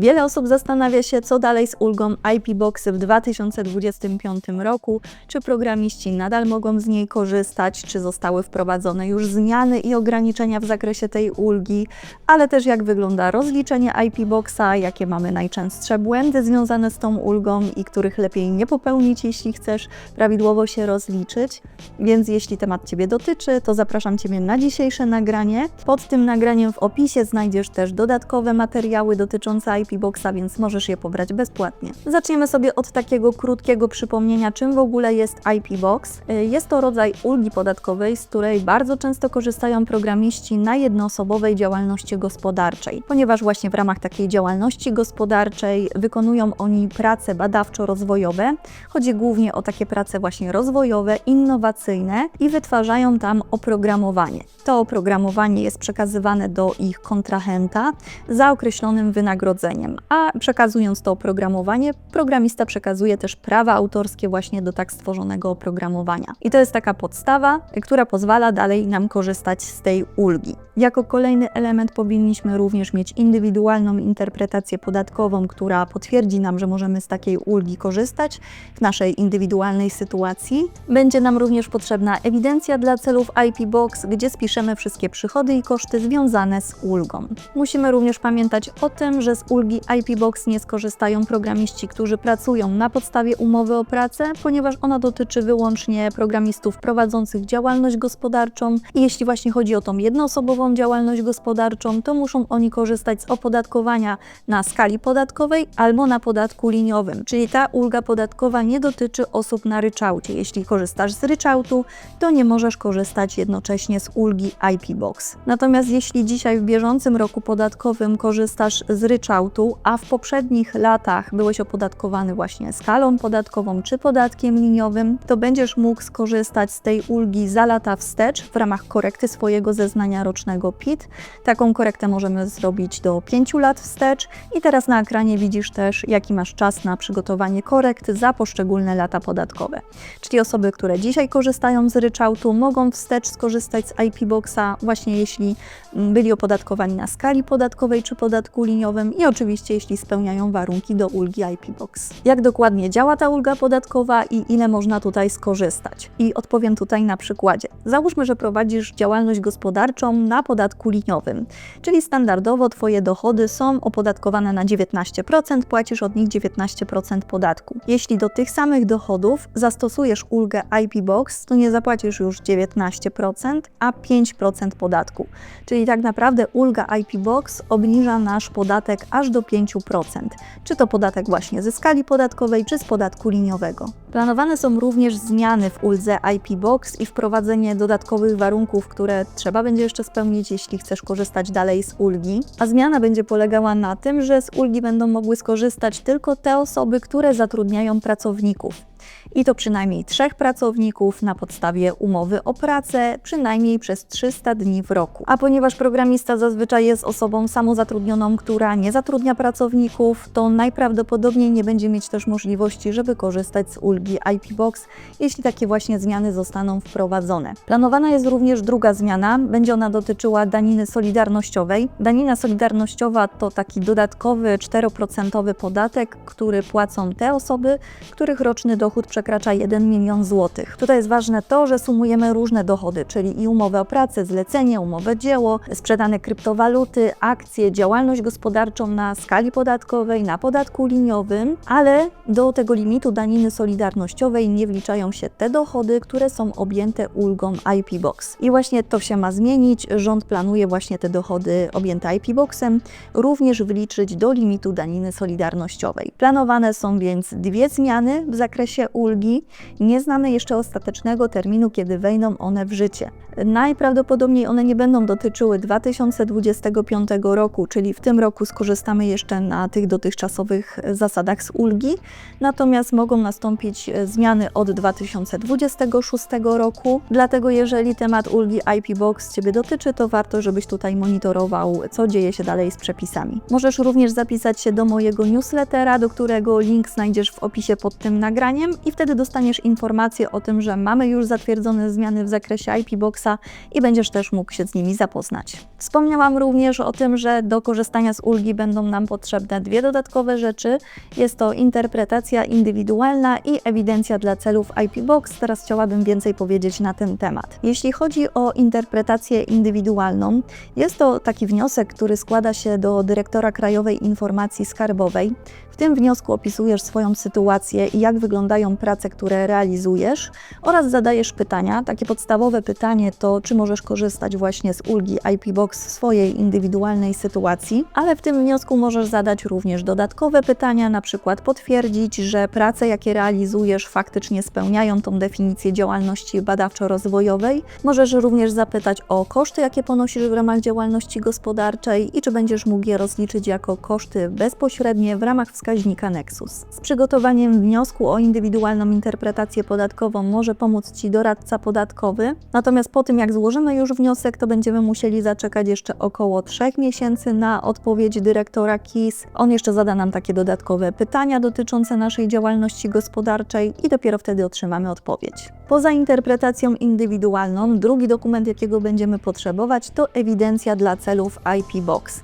Wiele osób zastanawia się, co dalej z ulgą IP Box w 2025 roku, czy programiści nadal mogą z niej korzystać, czy zostały wprowadzone już zmiany i ograniczenia w zakresie tej ulgi, ale też jak wygląda rozliczenie IP Boxa, jakie mamy najczęstsze błędy związane z tą ulgą i których lepiej nie popełnić, jeśli chcesz prawidłowo się rozliczyć. Więc jeśli temat Ciebie dotyczy, to zapraszam Ciebie na dzisiejsze nagranie. Pod tym nagraniem w opisie znajdziesz też dodatkowe materiały dotyczące IP Więc możesz je pobrać bezpłatnie. Zaczniemy sobie od takiego krótkiego przypomnienia, czym w ogóle jest IP Box. Y, Jest to rodzaj ulgi podatkowej, z której bardzo często korzystają programiści na jednoosobowej działalności gospodarczej, ponieważ właśnie w ramach takiej działalności gospodarczej wykonują oni prace badawczo-rozwojowe. Chodzi głównie o takie prace właśnie rozwojowe, innowacyjne i wytwarzają tam oprogramowanie. To oprogramowanie jest przekazywane do ich kontrahenta za określonym wynagrodzeniem, a przekazując to oprogramowanie, programista przekazuje też prawa autorskie właśnie do tak stworzonego oprogramowania. I to jest taka podstawa, która pozwala dalej nam korzystać z tej ulgi. Jako kolejny element powinniśmy również mieć indywidualną interpretację podatkową, która potwierdzi nam, że możemy z takiej ulgi korzystać w naszej indywidualnej sytuacji. Będzie nam również potrzebna ewidencja dla celów IP Box, gdzie spiszemy wszystkie przychody i koszty związane z ulgą. Musimy również pamiętać o tym, że z ulgi IP Box nie skorzystają programiści, którzy pracują na podstawie umowy o pracę, ponieważ ona dotyczy wyłącznie programistów prowadzących działalność gospodarczą i jeśli właśnie chodzi o tą jednoosobową działalność gospodarczą, to muszą oni korzystać z opodatkowania na skali podatkowej albo na podatku liniowym, czyli ta ulga podatkowa nie dotyczy osób na ryczałcie. Jeśli korzystasz z ryczałtu, to nie możesz korzystać jednocześnie z ulgi IP Box. Natomiast jeśli dzisiaj w bieżącym roku podatkowym korzystasz z ryczałtu, a w poprzednich latach byłeś opodatkowany właśnie skalą podatkową czy podatkiem liniowym, to będziesz mógł skorzystać z tej ulgi za lata wstecz w ramach korekty swojego zeznania rocznego PIT. Taką korektę możemy zrobić do 5 lat wstecz i teraz na ekranie widzisz też, jaki masz czas na przygotowanie korekt za poszczególne lata podatkowe. Czyli osoby, które dzisiaj korzystają z ryczałtu, mogą wstecz skorzystać z IP Boxa, właśnie jeśli mm, byli opodatkowani na skali podatkowej czy podatku liniowym i oczywiście jeśli spełniają warunki do ulgi IP Box. Jak dokładnie działa ta ulga podatkowa i ile można tutaj skorzystać? I odpowiem tutaj na przykładzie. Załóżmy, że prowadzisz działalność gospodarczą na podatku liniowym, czyli standardowo Twoje dochody są opodatkowane na 19%, płacisz od nich 19% podatku. Jeśli do tych samych dochodów zastosujesz ulgę IP Box, to nie zapłacisz już 19%, a 5% podatku. Czyli tak naprawdę ulga IP Box obniża nasz podatek aż do 5%. Czy to podatek właśnie ze skali podatkowej, czy z podatku liniowego. Planowane są również zmiany w uldze IP Box i wprowadzenie dodatkowych warunków, które trzeba będzie jeszcze spełnić, jeśli chcesz korzystać dalej z ulgi. A zmiana będzie polegała na tym, że z ulgi będą mogły skorzystać tylko te osoby, które zatrudniają pracowników. I to przynajmniej trzech pracowników na podstawie umowy o pracę, przynajmniej przez 300 dni w roku. A ponieważ programista zazwyczaj jest osobą samozatrudnioną, która nie zatrudnia pracowników, to najprawdopodobniej nie będzie mieć też możliwości, żeby korzystać z ulgi IP Box, jeśli takie właśnie zmiany zostaną wprowadzone. Planowana jest również druga zmiana, będzie ona dotyczyła daniny solidarnościowej. Danina solidarnościowa to taki dodatkowy 4% podatek, który płacą te osoby, których roczny dochód przekracza 1 milion złotych. Tutaj jest ważne to, że sumujemy różne dochody, czyli i umowę o pracę, zlecenie, umowę dzieło, sprzedane kryptowaluty, akcje, działalność gospodarczą na skali podatkowej, na podatku liniowym, ale do tego limitu daniny solidarnościowej nie wliczają się te dochody, które są objęte ulgą IP Box. I właśnie to się ma zmienić. Rząd planuje właśnie te dochody objęte IP Boxem również wliczyć do limitu daniny solidarnościowej. Planowane są więc dwie zmiany w zakresie ulgi. Nie znamy jeszcze ostatecznego terminu, kiedy wejdą one w życie. Najprawdopodobniej one nie będą dotyczyły 2025 roku, czyli w tym roku skorzystamy jeszcze na tych dotychczasowych zasadach z ulgi, natomiast mogą nastąpić zmiany od 2026 roku. Dlatego, jeżeli temat ulgi IP Box Ciebie dotyczy, to warto, żebyś tutaj monitorował, co dzieje się dalej z przepisami. Możesz również zapisać się do mojego newslettera, do którego link znajdziesz w opisie pod tym nagraniem. I wtedy dostaniesz informację o tym, że mamy już zatwierdzone zmiany w zakresie IP Boxa i będziesz też mógł się z nimi zapoznać. Wspomniałam również o tym, że do korzystania z ulgi będą nam potrzebne dwie dodatkowe rzeczy. Jest to interpretacja indywidualna i ewidencja dla celów IP Box. Teraz chciałabym więcej powiedzieć na ten temat. Jeśli chodzi o interpretację indywidualną, jest to taki wniosek, który składa się do dyrektora Krajowej Informacji Skarbowej. W tym wniosku opisujesz swoją sytuację i jak wyglądają prace, które realizujesz oraz zadajesz pytania. Takie podstawowe pytanie to, czy możesz korzystać właśnie z ulgi IP Box w swojej indywidualnej sytuacji, ale w tym wniosku możesz zadać również dodatkowe pytania, na przykład potwierdzić, że prace, jakie realizujesz, faktycznie spełniają tą definicję działalności badawczo-rozwojowej. Możesz również zapytać o koszty, jakie ponosisz w ramach działalności gospodarczej i czy będziesz mógł je rozliczyć jako koszty bezpośrednie w ramach wskaźnika Nexus. Z przygotowaniem wniosku o indywidualną interpretację podatkową może pomóc Ci doradca podatkowy, natomiast po tym jak złożymy już wniosek, to będziemy musieli zaczekać jeszcze około 3 miesięcy na odpowiedź dyrektora KIS. On jeszcze zada nam takie dodatkowe pytania dotyczące naszej działalności gospodarczej i dopiero wtedy otrzymamy odpowiedź. Poza interpretacją indywidualną, drugi dokument, jakiego będziemy potrzebować, to ewidencja dla celów IP Box.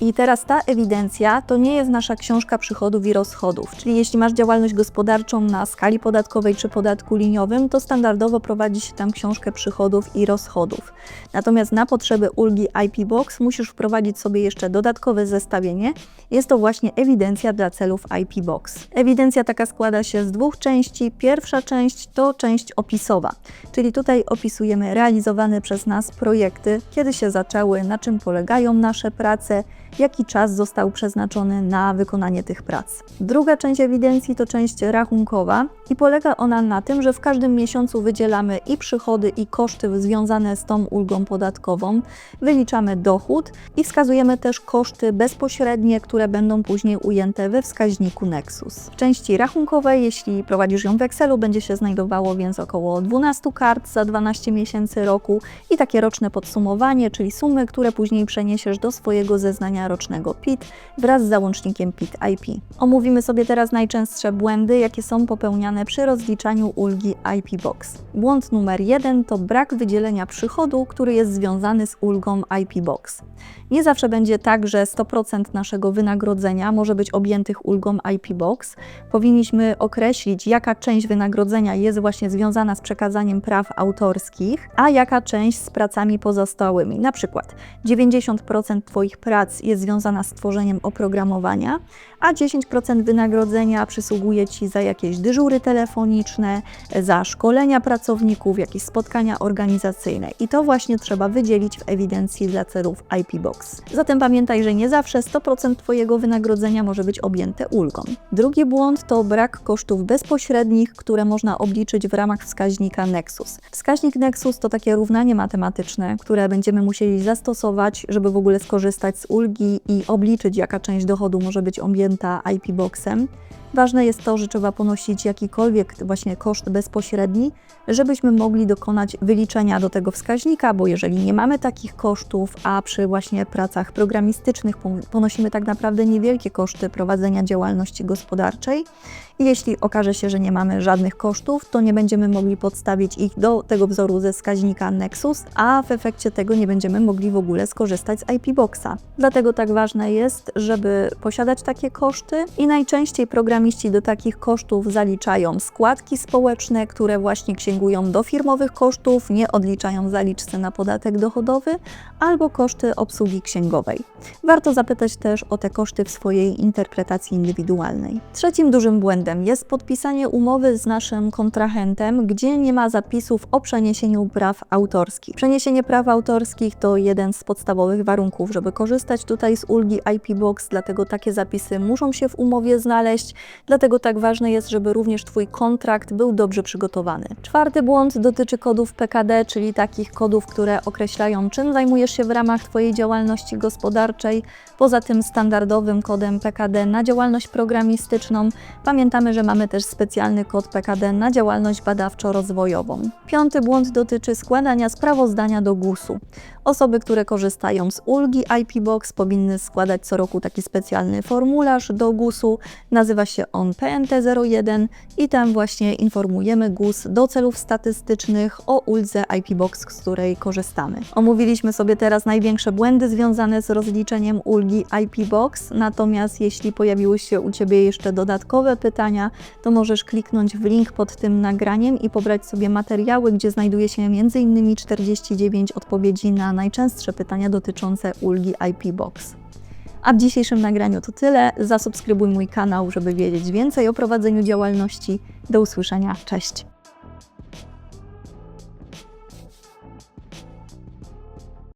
I teraz ta ewidencja to nie jest nasza książka przychodów i rozchodów, czyli jeśli masz działalność gospodarczą na skali podatkowej czy podatku liniowym, to standardowo prowadzi się tam książkę przychodów i rozchodów. Natomiast na potrzeby ulgi IP Box musisz wprowadzić sobie jeszcze dodatkowe zestawienie. Jest to właśnie ewidencja dla celów IP Box. Ewidencja taka składa się z dwóch części. Pierwsza część to część opisowa, czyli tutaj opisujemy realizowane przez nas projekty, kiedy się zaczęły, na czym polegają nasze prace, jaki czas został przeznaczony na wykonanie tych prac. Druga część ewidencji to część rachunkowa i polega ona na tym, że w każdym miesiącu wydzielamy i przychody, i koszty związane z tą ulgą podatkową, wyliczamy dochód i wskazujemy też koszty bezpośrednie, które będą później ujęte we wskaźniku Nexus. W części rachunkowej, jeśli prowadzisz ją w Excelu, będzie się znajdowało więc około 12 kart za 12 miesięcy roku i takie roczne podsumowanie, czyli sumy, które później przeniesiesz do swojego zeznania rocznego PIT wraz z załącznikiem PIT-IP. Omówimy sobie teraz najczęstsze błędy, jakie są popełniane przy rozliczaniu ulgi IP Box. Błąd numer jeden to brak wydzielenia przychodu, który jest związany z ulgą IP Box. Nie zawsze będzie tak, że 100% naszego wynagrodzenia może być objętych ulgą IP Box. Powinniśmy określić, jaka część wynagrodzenia jest właśnie związana z przekazaniem praw autorskich, a jaka część z pracami pozostałymi. Na przykład 90% Twoich prac jest związana z tworzeniem oprogramowania, a 10% wynagrodzenia przysługuje Ci za jakieś dyżury telefoniczne, za szkolenia pracowników, jakieś spotkania organizacyjne. I to właśnie trzeba wydzielić w ewidencji dla celów IP Box. Zatem pamiętaj, że nie zawsze 100% Twojego wynagrodzenia może być objęte ulgą. Drugi błąd to brak kosztów bezpośrednich, które można obliczyć w ramach wskaźnika Nexus. Wskaźnik Nexus to takie równanie matematyczne, które będziemy musieli zastosować, żeby w ogóle skorzystać z ulgi i obliczyć, jaka część dochodu może być objęta IP Boxem. Ważne jest to, że trzeba ponosić jakikolwiek właśnie koszt bezpośredni, żebyśmy mogli dokonać wyliczenia do tego wskaźnika, bo jeżeli nie mamy takich kosztów, a przy właśnie pracach programistycznych ponosimy tak naprawdę niewielkie koszty prowadzenia działalności gospodarczej, jeśli okaże się, że nie mamy żadnych kosztów, to nie będziemy mogli podstawić ich do tego wzoru ze wskaźnika Nexus, a w efekcie tego nie będziemy mogli w ogóle skorzystać z IP Boxa. Dlatego tak ważne jest, żeby posiadać takie koszty i najczęściej programiści do takich kosztów zaliczają składki społeczne, które właśnie księgują do firmowych kosztów, nie odliczają zaliczce na podatek dochodowy, albo koszty obsługi księgowej. Warto zapytać też o te koszty w swojej interpretacji indywidualnej. Trzecim dużym błędem jest podpisanie umowy z naszym kontrahentem, gdzie nie ma zapisów o przeniesieniu praw autorskich. Przeniesienie praw autorskich to jeden z podstawowych warunków, żeby korzystać tutaj z ulgi IP Box, dlatego takie zapisy muszą się w umowie znaleźć, dlatego tak ważne jest, żeby również Twój kontrakt był dobrze przygotowany. Czwarty błąd dotyczy kodów PKD, czyli takich kodów, które określają, czym zajmujesz się w ramach Twojej działalności gospodarczej. Poza tym standardowym kodem PKD na działalność programistyczną Pamiętamy, że mamy też specjalny kod PKD na działalność badawczo-rozwojową. Piąty błąd dotyczy składania sprawozdania do GUS-u. Osoby, które korzystają z ulgi IP Box powinny składać co roku taki specjalny formularz do GUS-u. Nazywa się on PNT01 i tam właśnie informujemy GUS do celów statystycznych o uldze IP Box, z której korzystamy. Omówiliśmy sobie teraz największe błędy związane z rozliczeniem ulgi IP Box, natomiast jeśli pojawiły się u Ciebie jeszcze dodatkowe pytania, to możesz kliknąć w link pod tym nagraniem i pobrać sobie materiały, gdzie znajduje się m.in. 49 odpowiedzi na najczęstsze pytania dotyczące ulgi IP Box. A w dzisiejszym nagraniu to tyle. Zasubskrybuj mój kanał, żeby wiedzieć więcej o prowadzeniu działalności. Do usłyszenia. Cześć!